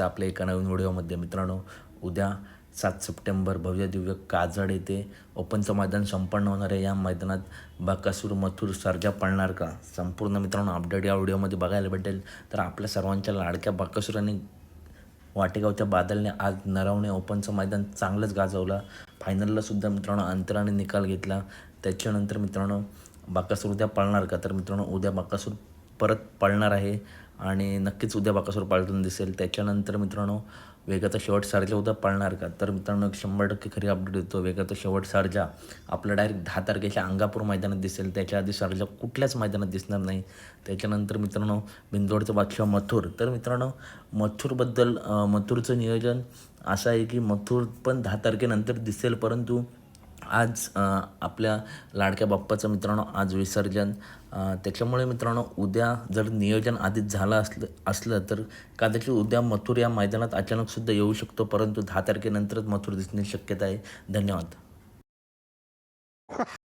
आहे आपल्या एका नवीन व्हिडिओमध्ये मित्रांनो उद्या सात सप्टेंबर भव्य दिव्य काजड येथे ओपनचं मैदान संपन्न होणार आहे. या मैदानात बाकासूर मथुर सर्जा पळणार का संपूर्ण मित्रांनो अपडेट या व्हिडिओमध्ये बघायला भेटेल. तर आपल्या सर्वांच्या लाडक्या बाकासूर आणि वाटेगावच्या बादलने आज नरवणे ओपनचं मैदान चांगलंच गाजवलं. फायनलला सुद्धा मित्रांनो अंतराने निकाल घेतला. त्याच्यानंतर मित्रांनो बाकासूर उद्या पळणार का? तर मित्रांनो उद्या बाकासूर परत पळणार आहे. आणि नक्कीच उद्या बाकासूर पाळताना दिसेल. त्याच्यानंतर मित्रांनो वेगाचा शेवट सारजा उद्या पाळणार का? तर मित्रांनो एक शंभर टक्के खरी अपडेट देतो. वेगाचा शेवट सारजा आपला डायरेक्ट दहा तारखेच्या अंगापूर मैदानात दिसेल. त्याच्या आधी सारजा कुठल्याच मैदानात दिसणार नाही. त्याच्यानंतर मित्रांनो बिंदोडचं बादशाह मथुर. तर मित्रांनो मथुरबद्दल मथुरचं नियोजन असं आहे की मथुर पण दहा तारखेनंतर दिसेल परंतु आज आपल्या लाडक्या बाप्पाचं मित्रांनो आज विसर्जन. त्याच्यामुळे मित्रांनो उद्या जर नियोजन आधीच झालं असलं असलं तर कदाचित उद्या मथुर या मैदानात अचानकसुद्धा येऊ शकतो परंतु दहा तारखेनंतरच मथुर दिसण्याची शक्यता आहे. धन्यवाद.